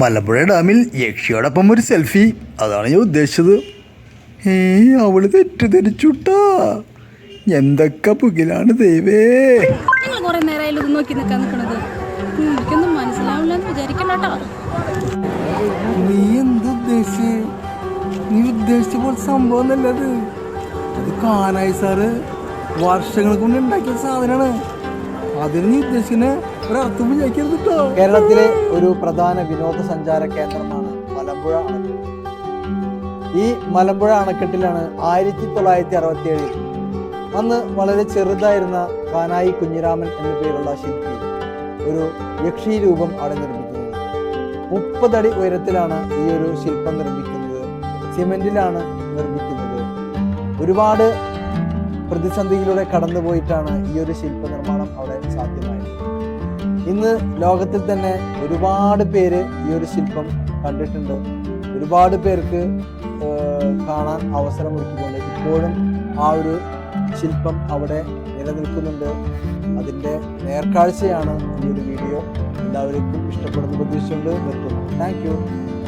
മലമ്പുഴ ഡാമിൽ യക്ഷിയോടൊപ്പം ഒരു സെൽഫി. അതാണ് ഞാൻ ഉദ്ദേശിച്ചത്. ഏ അവൾ തെറ്റിദ്ധരിച്ചുട്ടാ. എന്തൊക്കെ പുകിലാണ് ദൈവേ. നിങ്ങൾ കുറെ നേരമായാലും ഇത് നോക്കി നിൽക്കാൻ നിൽക്കണത് എനിക്കൊന്നും മനസ്സിലാവില്ല എന്ന് വിചാരിക്കണട്ടോ നീ നീ ഉദ്ദേശിച്ച പോലെ സംഭവം നല്ലത് അത് കാനായി സാറ് വർഷങ്ങൾ കൊണ്ട് ഉണ്ടാക്കിയ സാധനമാണ്. കേരളത്തിലെ ഒരു പ്രധാന വിനോദസഞ്ചാര കേന്ദ്രമാണ് മലമ്പുഴ അണക്കെട്ട്. ഈ മലമ്പുഴ അണക്കെട്ടിലാണ് ആയിരത്തി തൊള്ളായിരത്തി അറുപത്തി ഏഴിൽ അന്ന് വളരെ ചെറുതായിരുന്ന കാനായി കുഞ്ഞിരാമൻ എന്ന പേരുള്ള ശില്പി ഒരു യക്ഷി രൂപം അവിടെ നിർമ്മിക്കുന്നത്. മുപ്പതടി ഉയരത്തിലാണ് ഈ ഒരു ശില്പം നിർമ്മിക്കുന്നത്. സിമെന്റിലാണ് നിർമ്മിക്കുന്നത്. ഒരുപാട് പ്രതിസന്ധിയിലൂടെ കടന്നുപോയിട്ടാണ് ഈ ഒരു ശില്പ നിർമ്മാണം അവിടെ സാധ്യമായത്. ഇന്ന് ലോകത്തിൽ തന്നെ ഒരുപാട് പേര് ഈ ഒരു ശില്പം കണ്ടിട്ടുണ്ട്. ഒരുപാട് പേർക്ക് കാണാൻ അവസരം ഒരുക്കിക്കൊണ്ട് ഇപ്പോഴും ആ ഒരു ശില്പം അവിടെ നിലനിൽക്കുന്നുണ്ട്. അതിന്റെ നേർക്കാഴ്ചയാണ് ഈ ഒരു വീഡിയോ. എല്ലാവർക്കും ഇഷ്ടപ്പെടുന്ന പ്രതീക്ഷിച്ചുകൊണ്ട് നിർത്തുന്നു. താങ്ക്